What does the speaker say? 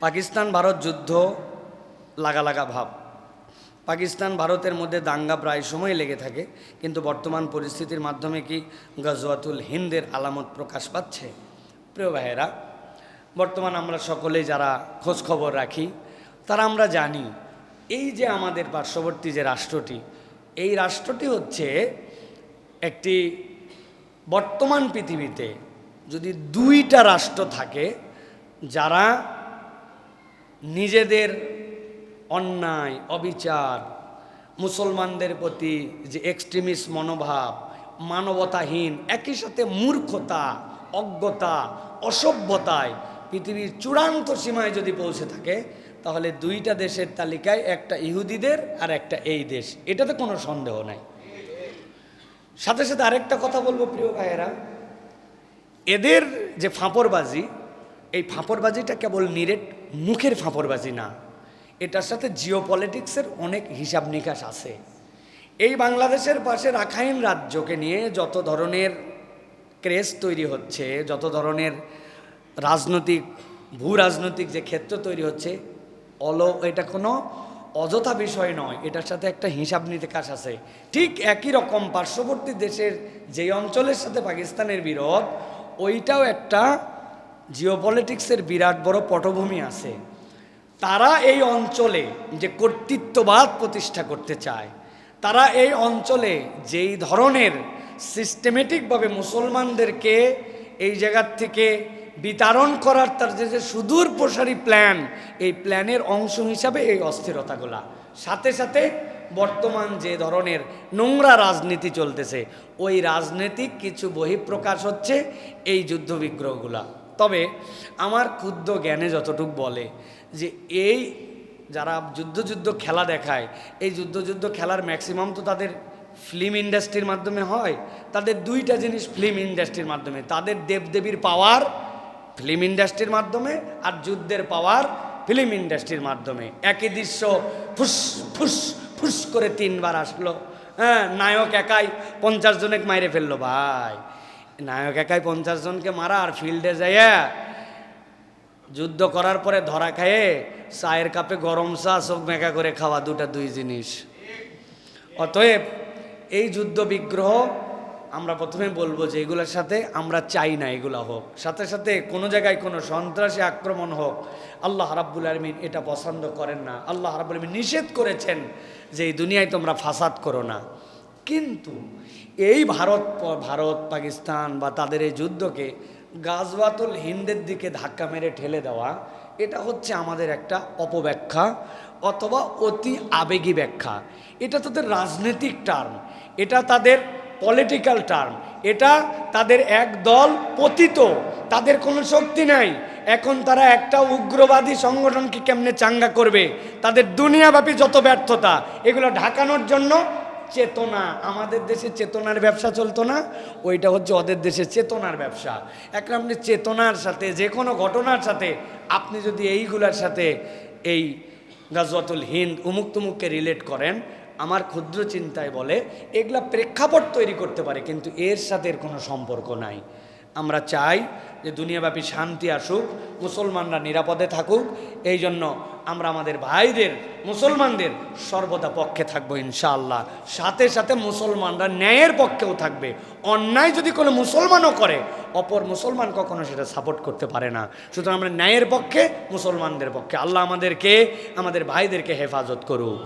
পাকিস্তান, ভারত যুদ্ধ, লাগা লাগা ভাব। পাকিস্তান, ভারতের মধ্যে দাঙ্গা প্রায় সময় লেগে থাকে, কিন্তু বর্তমান পরিস্থিতির মাধ্যমে কি গজওয়াতুল হিন্দের আলামত প্রকাশ পাচ্ছে? প্রিয় ভাইয়েরা, বর্তমান আমরা সকলেই যারা খোঁজ খবর রাখি, তারা আমরা জানি, এই যে আমাদের পার্শ্ববর্তী যে রাষ্ট্রটি, এই রাষ্ট্রটি হচ্ছে একটি বর্তমান পৃথিবীতে যদি দুইটা রাষ্ট্র থাকে, যারা নিজেদের অন্যায়, অবিচার, মুসলমানদের প্রতি যে এক্সট্রিমিস্ট মনোভাব, মানবতাহীন, একই সাথে মূর্খতা, অজ্ঞতা, অসভ্যতায় পৃথিবীর চূড়ান্ত সীমায় যদি পৌঁছে থাকে, তাহলে দুইটা দেশের তালিকায় একটা ইহুদিদের আর একটা এই দেশ। এটাতে কোনো সন্দেহ নাই। সাথে সাথে আরেকটা কথা বলব প্রিয় ভাইয়েরা। এদের যে ফাঁপড়বাজি এই ফাঁপড়বাজিটা কেবল নিরেট মুখের ফাঁপড়বাজি না, এটার সাথে জিও পলিটিক্সের অনেক হিসাব নিকাশ আছে। এই বাংলাদেশের পাশে রাখাইন রাজ্যকে নিয়ে যত ধরনের ক্রেজ তৈরি হচ্ছে, যত ধরনের রাজনৈতিক ভূ রাজনৈতিক যে ক্ষেত্র তৈরি হচ্ছে, অল এটা কোনো অযথা বিষয় নয়, এটার সাথে একটা হিসাব নিকাশ আছে। ঠিক একই রকম পার্শ্ববর্তী দেশের যে অঞ্চলের সাথে পাকিস্তানের বিরোধ, ওইটাও একটা জিওপলিটিক্সের বিরাট বড় পটভূমি আছে। তারা এই অঞ্চলে যে কর্তৃত্ববাদ প্রতিষ্ঠা করতে চায়, তারা এই অঞ্চলে যেই ধরনের সিস্টেমেটিকভাবে মুসলমানদেরকে এই জায়গার থেকে বিতরণ করার তার যে যে সুদূর প্রসারী প্ল্যান, এই প্ল্যানের অংশ হিসাবে এই অস্থিরতাগুলা। সাথে সাথে বর্তমান যে ধরনের নোংরা রাজনীতি চলতেছে, ওই রাজনৈতিক কিছু বহিঃপ্রকাশ হচ্ছে এই যুদ্ধবিগ্রহগুলা তবে আমার ক্ষুদ্র জ্ঞানে যতটুক বলে যে এই যারা যুদ্ধ যুদ্ধ খেলা দেখায়, এই যুদ্ধ যুদ্ধ খেলার ম্যাক্সিমাম তো তাদের ফিল্ম ইন্ডাস্ট্রির মাধ্যমে হয়। তাদের দুইটা জিনিস ফিল্ম ইন্ডাস্ট্রির মাধ্যমে। তাদের দেবদেবীর পাওয়ার ফিল্ম ইন্ডাস্ট্রির মাধ্যমে আর যুদ্ধের পাওয়ার ফিল্ম ইন্ডাস্ট্রির মাধ্যমে। একই দৃশ্য ফুস ফুস ফুস করে তিনবার আসলো। হ্যাঁ নায়ক একাই পঞ্চাশ জনেক মাইরে ফেলল। ভাই নায়ক একাই পঞ্চাশ জনকে মারা আর ফিল্ডে যাইয়া যুদ্ধ করার পরে ধরা খায়ে চায়ের কাপে গরম চা চোখ মেকা করে খাওয়া দুটা দুই জিনিস। অতএব এই যুদ্ধ বিগ্রহ আমরা প্রথমে বলব যে এগুলোর সাথে আমরা চাই না এগুলো হোক। সাথে সাথে কোনো জায়গায় কোনো সন্ত্রাসী আক্রমণ হোক, আল্লাহ রাব্বুল আলমিন এটা পছন্দ করেন না। আল্লাহ রাব্বুল আলমিন নিষেধ করেছেন যে এই দুনিয়ায় তোমরা ফাসাদ করো না। কিন্তু এই ভারত ভারত, পাকিস্তান বা তাদের এই যুদ্ধকে গাজওয়াতুল হিন্দের দিকে ধাক্কা মেরে ঠেলে দেওয়া, এটা হচ্ছে আমাদের একটা অপব্যাখ্যা অথবা অতি আবেগী ব্যাখ্যা। এটা তাদের রাজনৈতিক টার্ম এটা তাদের পলিটিক্যাল টার্ম এটা তাদের এক দল পতিত, তাদের কোনো শক্তি নাই। এখন তারা একটা উগ্রবাদী সংগঠনকে কেমনে চাঙ্গা করবে? তাদের দুনিয়াব্যাপী যত ব্যর্থতা, এগুলো ঢাকানোর জন্য চেতনা, আমাদের দেশে চেতনার ব্যবসা চলতো না, ওইটা হচ্ছে ওদের দেশে চেতনার ব্যবসা। এক আপনি চেতনার সাথে, যে কোনো ঘটনার সাথে, আপনি যদি এইগুলার সাথে এই গাজওয়াতুল হিন্দ উমুক তুমুককে রিলেট করেন, আমার ক্ষুদ্র চিন্তায় বলে, এগুলা প্রেক্ষাপট তৈরি করতে পারে, কিন্তু এর সাথে এর কোনো সম্পর্ক নাই। আমরা চাই যে দুনিয়াব্যাপী শান্তি আসুক, মুসলমানরা নিরাপদে থাকুক, এই জন্য আমরা আমাদের ভাইদের, মুসলমানদের সর্বদা পক্ষে থাকব ইনশাআল্লাহ। সাথে সাথে মুসলমানরা ন্যায়ের পক্ষেও থাকবে। অন্যায় যদি কোনো মুসলমানও করে, অপর মুসলমান কখনো সেটা সাপোর্ট করতে পারে না। সুতরাং আমরা ন্যায়ের পক্ষে, মুসলমানদের পক্ষে। আল্লাহ আমাদেরকে, আমাদের ভাইদেরকে হেফাজত করুক।